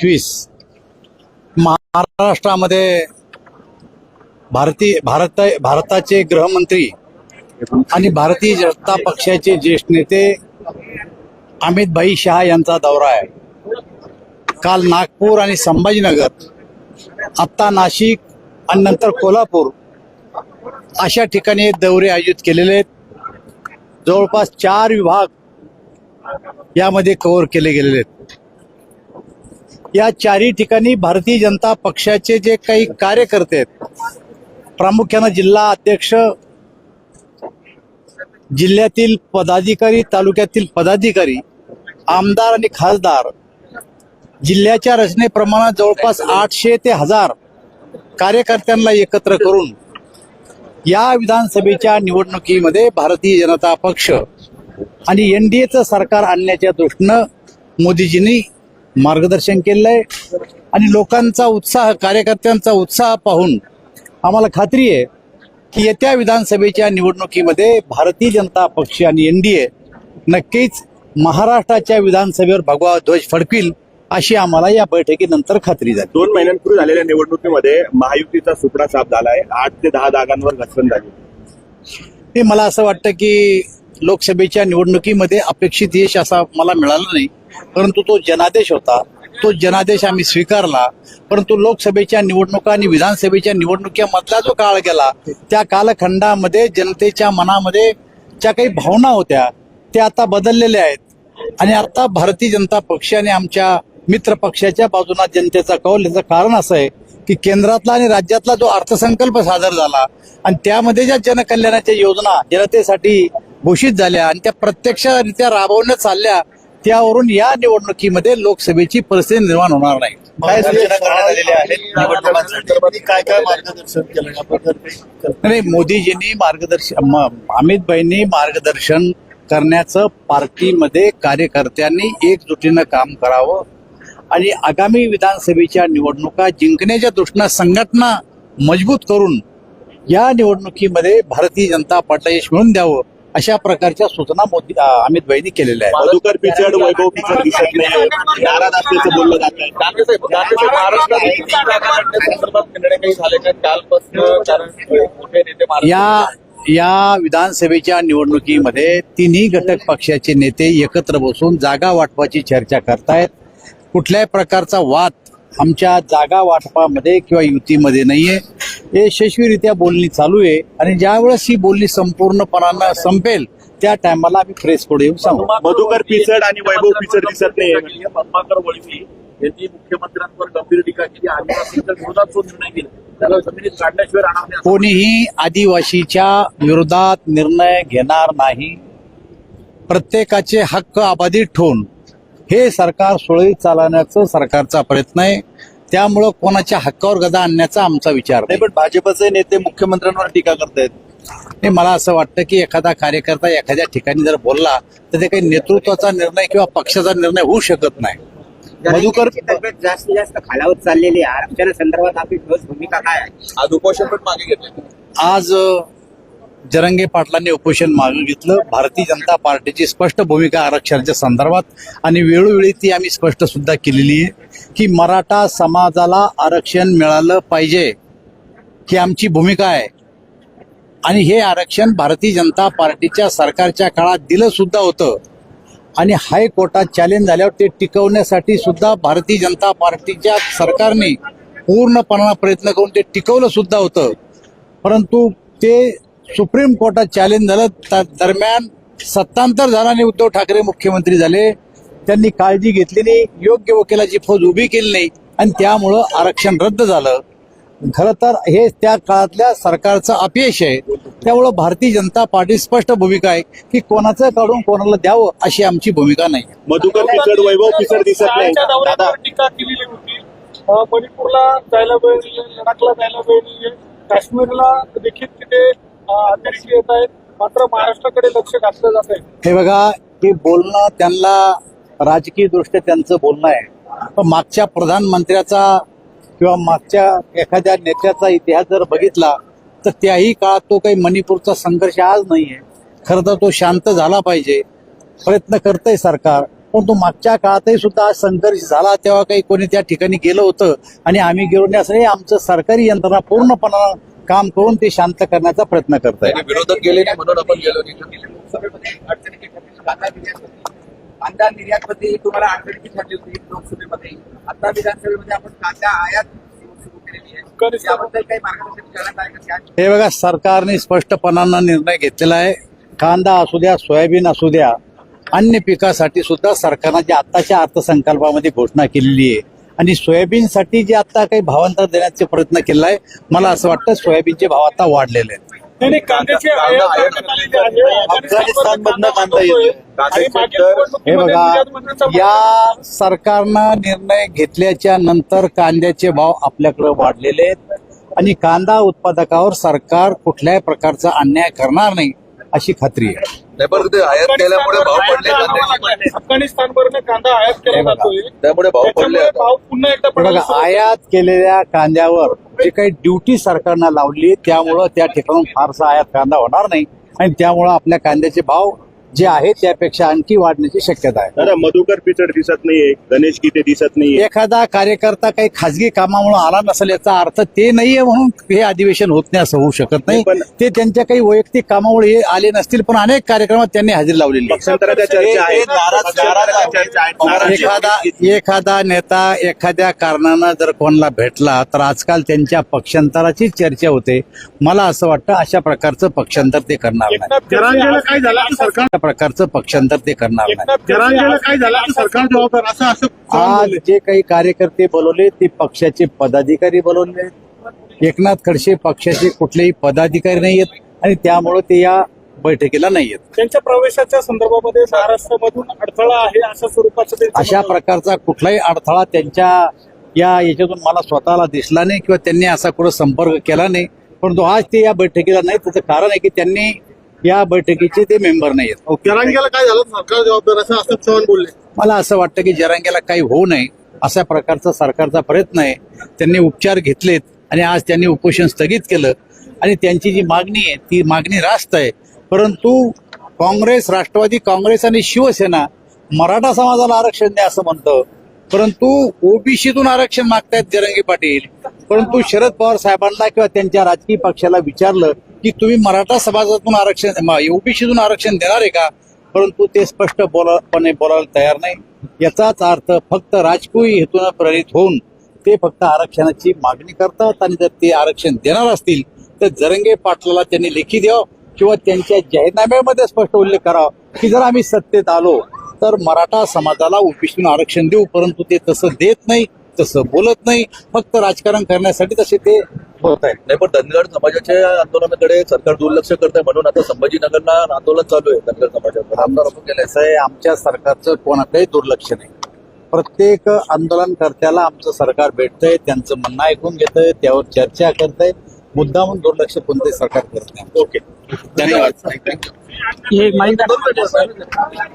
एकवीस महाराष्ट्रामध्ये भारतीय भारत भारताचे गृहमंत्री आणि भारतीय जनता पक्षाचे ज्येष्ठ नेते अमित भाई शहा यांचा दौरा आहे. काल नागपूर आणि संभाजीनगर आत्ता नाशिक आणि नंतर कोल्हापूर अशा ठिकाणी दौरे आयोजित केलेले आहेत. जवळपास चार विभाग यामध्ये कव्हर केले गेलेले आहेत. या चारही ठिकाणी भारतीय जनता पक्षाचे जे काही कार्यकर्ते आहेत प्रामुख्यानं जिल्हा अध्यक्ष जिल्ह्यातील पदाधिकारी तालुक्यातील पदाधिकारी आमदार आणि खासदार जिल्ह्याच्या रचनेप्रमाणे जवळपास आठशे ते हजार कार्यकर्त्यांना एकत्र करून या विधानसभेच्या निवडणुकीमध्ये भारतीय जनता पक्ष आणि एन डी एचं सरकार आणण्याच्या दृष्टीनं मोदीजींनी मार्गदर्शन केलेलं आहे आणि लोकांचा उत्साह कार्यकर्त्यांचा उत्साह पाहून आम्हाला खात्री आहे की येत्या विधानसभेच्या निवडणुकीमध्ये भारतीय जनता पक्ष आणि एन डी ए नक्कीच महाराष्ट्राच्या विधानसभेवर भगवा ध्वज फडकविल अशी आम्हाला या बैठकीनंतर खात्री झाली. दोन महिन्यांपूर्वी झालेल्या निवडणुकीमध्ये महायुतीचा सुपडा साफ झालाय. आठ ते दहा जागांवर घसरण झाली. हे मला असं वाटतं की लोकसभेच्या निवडणुकीमध्ये अपेक्षित यश असा मला मिळालं नाही. परंतु तो जनादेश होता. तो जनादेश आम्ही स्वीकारला. परंतु लोकसभेच्या निवडणुका आणि विधानसभेच्या निवडणुकीमधला जो काळ गेला त्या कालखंडामध्ये जनतेच्या मनामध्ये ज्या काही भावना होत्या त्या आता बदललेल्या आहेत. आणि आता भारतीय जनता पक्ष आणि आमच्या मित्र पक्षाच्या बाजूला जनतेचा कौल याचं कारण असं आहे की केंद्रातला आणि राज्यातला जो अर्थसंकल्प सादर झाला आणि त्यामध्ये ज्या जनकल्याणाच्या योजना जनतेसाठी घोषित झाल्या आणि त्या प्रत्यक्षरित्या राबवण्यात चालल्या त्यावरून या निवडणुकीमध्ये लोकसभेची परिस्थिती निर्माण होणार नाही. काय सूचना करण्यात आलेल्या आहेत? निवडणुकांसाठी काय काय मार्गदर्शन केलं? आपण नाही मोदीजींनी मार्गदर्शन म- अमितभाईंनी मार्गदर्शन करण्याचं पार्टीमध्ये कार्यकर्त्यांनी एकजुटीनं काम करावं. आणि आगामी विधानसभेच्या निवडणुका जिंकण्याच्या दृष्टीनं संघटना मजबूत करून या निवडणुकीमध्ये भारतीय जनता पार्टीला यश मिळवून द्यावं. अशा प्रकारच्या सूचना मोदी अं, अमितभाईंनी केलेल्या आहेत. मधुकर पिचड वैभव पिचड दिसत नाही. नाराज असल्याचं बोललं जात आहे. दानवे साहेब दानवे साहेब महाराष्ट्रात किती जागा लढण्यासंदर्भात निर्णय काही झाले का? कालपासून कारण मोठे नेते महाराष्ट्र या या विधानसभेच्या निवडणुकीमध्ये तिन्ही घटक पक्षाचे नेते एकत्र बसून जागा वाटपाची चर्चा करतायत. कुठल्याही प्रकारचा वाद आमच्या जागा वाटपामध्ये किंवा युतीमध्ये नाहीये. हे यशस्वीरित्या बोलणी चालू आहे आणि ज्यावेळेस ही बोलणी संपूर्णपणानं संपेल त्या टायमाला आम्ही प्रेस पुढे येऊन सांगू. मधुकर पिचड आणि वैभव पिचड दिसत नाही पद्माकर वळवी यांनी मुख्यमंत्र्यांवर गंभीर टीका केली. आदिवासींच्या विरोधात जो निर्णय केला त्याला जमिनीत काढण्याशिवाय राहणार नाही. असं कोणीही आदिवासीच्या विरोधात निर्णय घेणार नाही. प्रत्येकाचे हक्क अबाधित ठेवून हे सरकार सुरळीत चालवण्याचं सरकारचा प्रयत्न आहे. त्यामुळं कोणाच्या हक्कावर गदा आणण्याचा आमचा विचार नाही. पण भाजपचे नेते मुख्यमंत्र्यांवर टीका करतायत. नाही, मला असं वाटतं की एखादा कार्यकर्ता एखाद्या ठिकाणी जर बोलला तर ते काही नेतृत्वाचा निर्णय किंवा पक्षाचा निर्णय होऊ शकत नाही. मधुकर जास्तीत जास्त खालावत चाललेली आहे. आरक्षणासंदर्भात आपली ठोस भूमिका काय आहे? आज उपोषण पण मागे घेतले आज जरंगे पाटलांनी उपोषण मागून घेतलं. भारतीय जनता पार्टीची स्पष्ट भूमिका आरक्षणाच्या संदर्भात आणि वेळोवेळी ती आम्ही स्पष्ट सुद्धा केलेली आहे की मराठा समाजाला आरक्षण मिळालं पाहिजे ही आमची भूमिका आहे. आणि हे आरक्षण भारतीय जनता पार्टीच्या सरकारच्या काळात दिलं सुद्धा होतं. आणि हायकोर्टात चॅलेंज झाल्यावर ते टिकवण्यासाठी सुद्धा भारतीय जनता पार्टीच्या सरकारने पूर्णपणा प्रयत्न करून ते टिकवलं सुद्धा होतं. परंतु ते सुप्रीम कोर्टात चॅलेंज झालं. त्या दरम्यान सत्तांतर झालं आणि उद्धव ठाकरे मुख्यमंत्री झाले. त्यांनी काळजी घेतली नाही. योग्य वकिलाची फौज उभी केली नाही. आणि त्यामुळं आरक्षण रद्द झालं. खरं तर हे त्या काळातल्या सरकारचं अपयश आहे. त्यामुळं भारतीय जनता पार्टी स्पष्ट भूमिका आहे की कोणाचं काढून कोणाला द्यावं अशी आमची भूमिका नाही. मधुकर पिचड वैभव पिचड दिसत नाही. टीका केलेली होती. मणिपूरला जायला वेळ लडाखला जायला वेळ नाहीये. काश्मीरला देखील तिथे येत आहेत. मात्र महाराष्ट्राकडे लक्ष घातलं जात आहे हे बघा हे बोलणं त्यांना राजकीय दृष्ट्या त्यांचं बोलणं आहे. पण मागच्या प्रधानमंत्र्याचा किंवा मागच्या एखाद्या नेत्याचा इतिहास जर बघितला तर त्याही काळात तो काही मणिपूरचा संघर्ष आज नाहीये. खरं तर तो शांत झाला पाहिजे. प्रयत्न करतंय सरकार. पण तो मागच्या काळातही सुद्धा आज संघर्ष झाला तेव्हा काही कोणी त्या ठिकाणी गेलं होतं. आणि आम्ही गेलो नाही असं आमचं सरकारी यंत्रणा पूर्णपणा काम करून ते शांत करण्याचा प्रयत्न करत आहे विरोधक गेले नाही म्हणून आपण गेलो कांदा निर्यातमध्ये तुम्हाला अडचणीची ठरली होती लोकसभेमध्ये. आता विधानसभेमध्ये आपण कांदा आयात हे बघा सरकारने स्पष्टपणानं निर्णय घेतलेला आहे. कांदा असू द्या सोयाबीन असू द्या अन्य पिकासाठी सुद्धा सरकारनं जे आत्ताच्या अर्थसंकल्पामध्ये घोषणा केलेली आहे आणि सोयाबीनसाठी जे आता काही भावांतर देण्याचे प्रयत्न केला आहे मला असं वाटतं सोयाबीनचे भाव आता वाढलेले आहेत. आणि मागील हे बघा या सरकारनं निर्णय घेतल्याच्या नंतर कांद्याचे भाव आपल्याकडे वाढलेले आहेत. आणि कांदा उत्पादकावर सरकार कुठल्याही प्रकारचा अन्याय करणार नाही अशी खात्री आहे. नाही पण ते आयात केल्यामुळे भाव पडले कांद्याचे. कांदा आयात केला. जातोय त्यामुळे भाव पडले त्याच्यामुळे आता. भाव पुन्हा एकदा हे बघा आयात केलेल्या कांद्यावर जे काही ड्युटी सरकारनं लावली त्यामुळं त्या ठिकाणून फारसा आयात कांदा होणार नाही आणि त्यामुळं आपल्या कांद्याचे भाव जे आहे त्यापेक्षा आणखी वाढण्याची शक्यता आहे. दादा मधुकर पिचड दिसत नाहीये गणेश गीते दिसत नाहीये. एखादा कार्यकर्ता काही खासगी कामामुळे आला नसेल याचा अर्थ ते नाहीये म्हणून हे अधिवेशन होत नाही असं होऊ शकत नाही. पण- ते त्यांच्या काही वैयक्तिक कामामुळे हे आले नसतील पण अनेक कार्यक्रमात त्यांनी हजेरी लावलेली आहे. पक्षांतराच्या चर्चा आहेत. पक्षांतराच्या चर्चा आहेत एखादा एखादा नेता एखाद्या कारणानं जर कोणाला भेटला तर आजकाल त्यांच्या पक्षांतराची चर्चा होते. मला असं वाटतं अशा प्रकारचं पक्षांतर ते करणार नाही. एकनाथ खडसे काय झालं? सरकार प्रकारचं पक्षांतर ते करणार नाही. काय झालं? सरकार जबाबदार. असं असं आज. जे काही कार्यकर्ते बोलवले ते पक्षाचे पदाधिकारी बोलवले. एकनाथ खडसे पक्षाचे कुठलेही पदाधिकारी नाही आहेत आणि त्यामुळे ते या बैठकीला नाही आहेत. त्यांच्या प्रवेशाच्या संदर्भामध्ये महाराष्ट्रामधून अडथळा आहे अशा स्वरूपाचं अशा. प्रकारचा कुठलाही अडथळा त्यांच्या या याच्यातून मला स्वतःला दिसला नाही किंवा त्यांनी असा कुठं संपर्क केला नाही. परंतु आज ते या बैठकीला नाही. त्याचं कारण आहे की त्यांनी या बैठकीचे ते मेंबर नाही आहेत जरांगेला काय झालं? सरकार जबाबदार असं असं चव्हाण बोलले. मला असं वाटतं की जरांगेला काही होऊ नये अशा प्रकारचा सरकारचा प्रयत्न आहे. त्यांनी उपचार घेतलेत आणि आज त्यांनी उपोषण स्थगित केलं. आणि त्यांची जी मागणी आहे ती मागणी रास्त आहे. परंतु काँग्रेस राष्ट्रवादी काँग्रेस आणि शिवसेना मराठा समाजाला आरक्षण द्या असं म्हणतं. परंतु ओबीसीतून आरक्षण मागतायत जरंगी पाटील. परंतु शरद पवार साहेबांना किंवा त्यांच्या राजकीय पक्षाला विचारलं की तुम्ही मराठा समाजातून आरक्षण ओबीसीतून आरक्षण देणार आहे का? परंतु ते स्पष्ट बोलापणे बोलायला तयार नाही. याचाच अर्थ फक्त राजकीय हेतून प्रेरित होऊन ते फक्त आरक्षणाची मागणी करतात आणि जर ते आरक्षण देणार असतील तर जरंगे पाटलाला त्यांनी लेखी द्यावं किंवा त्यांच्या जाहीरनाम्यामध्ये स्पष्ट उल्लेख करावा. की जर आम्ही सत्तेत आलो तर मराठा समाजाला ओबीसीतून आरक्षण देऊ परंतु ते तसं देत नाही तसं बोलत नाही. फक्त राजकारण करण्यासाठी तसे ते होत आहेत. नाही पण धनगर समाजाच्या आंदोलनाकडे सरकार दुर्लक्ष करत आहे म्हणून आता संभाजीनगरला आंदोलन चालू आहे धनगर समाजाचं आमदार आहे आमच्या सरकारचं कोणाकडे दुर्लक्ष नाही. प्रत्येक आंदोलनकर्त्याला आमचं सरकार भेटतंय त्यांचं म्हणणं ऐकून घेतंय त्यावर चर्चा करतंय. मुद्दा म्हणून दुर्लक्ष कोणते सरकार करत नाही. ओके. धन्यवाद.